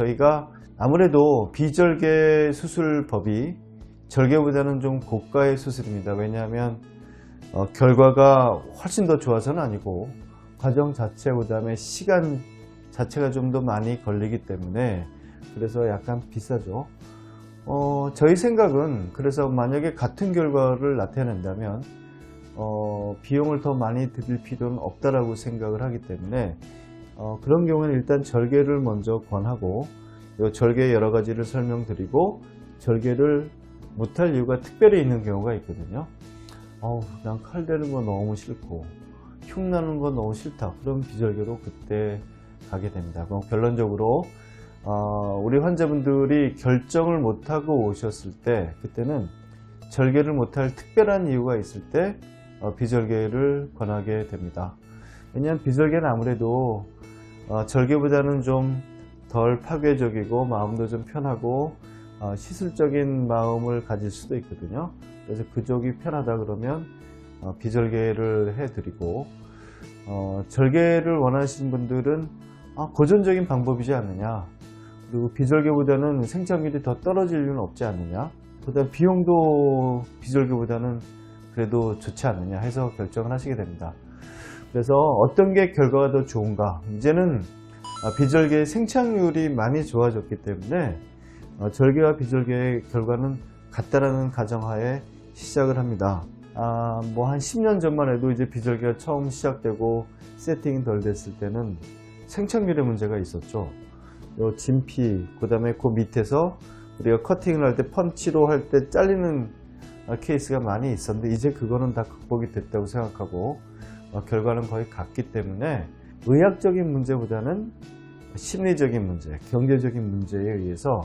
저희가 아무래도 비절개 수술법이 절개보다는 좀 고가의 수술입니다. 왜냐하면 어, 결과가 훨씬 더 좋아서는 아니고 과정 자체 그다음에 시간 자체가 좀 더 많이 걸리기 때문에 그래서 약간 비싸죠. 어, 저희 생각은 그래서 만약에 같은 결과를 나타낸다면 어, 비용을 더 많이 들일 필요는 없다라고 생각을 하기 때문에 어, 그런 경우는 일단 절개를 먼저 권하고 요 절개 여러 가지를 설명드리고 절개를 못할 이유가 특별히 있는 경우가 있거든요. 어우, 난 칼 대는 거 너무 싫고 흉 나는 거 너무 싫다. 그럼 비절개로 그때 가게 됩니다. 그럼 결론적으로 어, 우리 환자분들이 결정을 못하고 오셨을 때 그때는 절개를 못할 특별한 이유가 있을 때 어, 비절개를 권하게 됩니다. 왜냐하면 비절개는 아무래도 어, 절개보다는 좀 덜 파괴적이고 마음도 좀 편하고 어, 시술적인 마음을 가질 수도 있거든요. 그래서 그쪽이 편하다 그러면 어, 비절개를 해드리고 어, 절개를 원하시는 분들은 아, 고전적인 방법이지 않느냐 그리고 비절개보다는 생착률이 더 떨어질 이유는 없지 않느냐 그다음 비용도 비절개보다는 그래도 좋지 않느냐 해서 결정을 하시게 됩니다. 그래서 어떤 게 결과가 더 좋은가 이제는 아, 비절개의 생착률이 많이 좋아졌기 때문에 어, 절개와 비절개의 결과는 같다라는 가정하에 시작을 합니다. 아, 뭐 한 10년 전만 해도 이제 비절개가 처음 시작되고 세팅이 덜 됐을 때는 생착률에 문제가 있었죠. 요 진피, 그 다음에 그 밑에서 우리가 커팅을 할 때 펀치로 할 때 잘리는 어, 케이스가 많이 있었는데 이제 그거는 다 극복이 됐다고 생각하고 어, 결과는 거의 같기 때문에 의학적인 문제보다는 심리적인 문제, 경제적인 문제에 의해서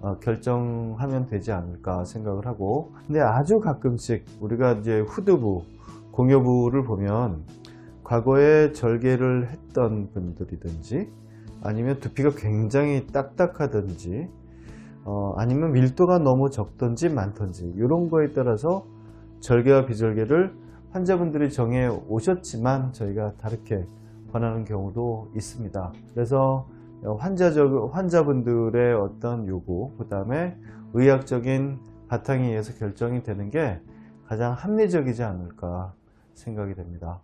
어, 결정하면 되지 않을까 생각을 하고 근데 아주 가끔씩 우리가 이제 후두부, 공여부를 보면 과거에 절개를 했던 분들이든지 아니면 두피가 굉장히 딱딱하든지 어, 아니면 밀도가 너무 적든지 많든지 이런 거에 따라서 절개와 비절개를 환자분들이 정해 오셨지만 저희가 다르게 권하는 경우도 있습니다. 그래서 환자적, 환자분들의 어떤 요구, 그 다음에 의학적인 바탕에 의해서 결정이 되는 게 가장 합리적이지 않을까 생각이 됩니다.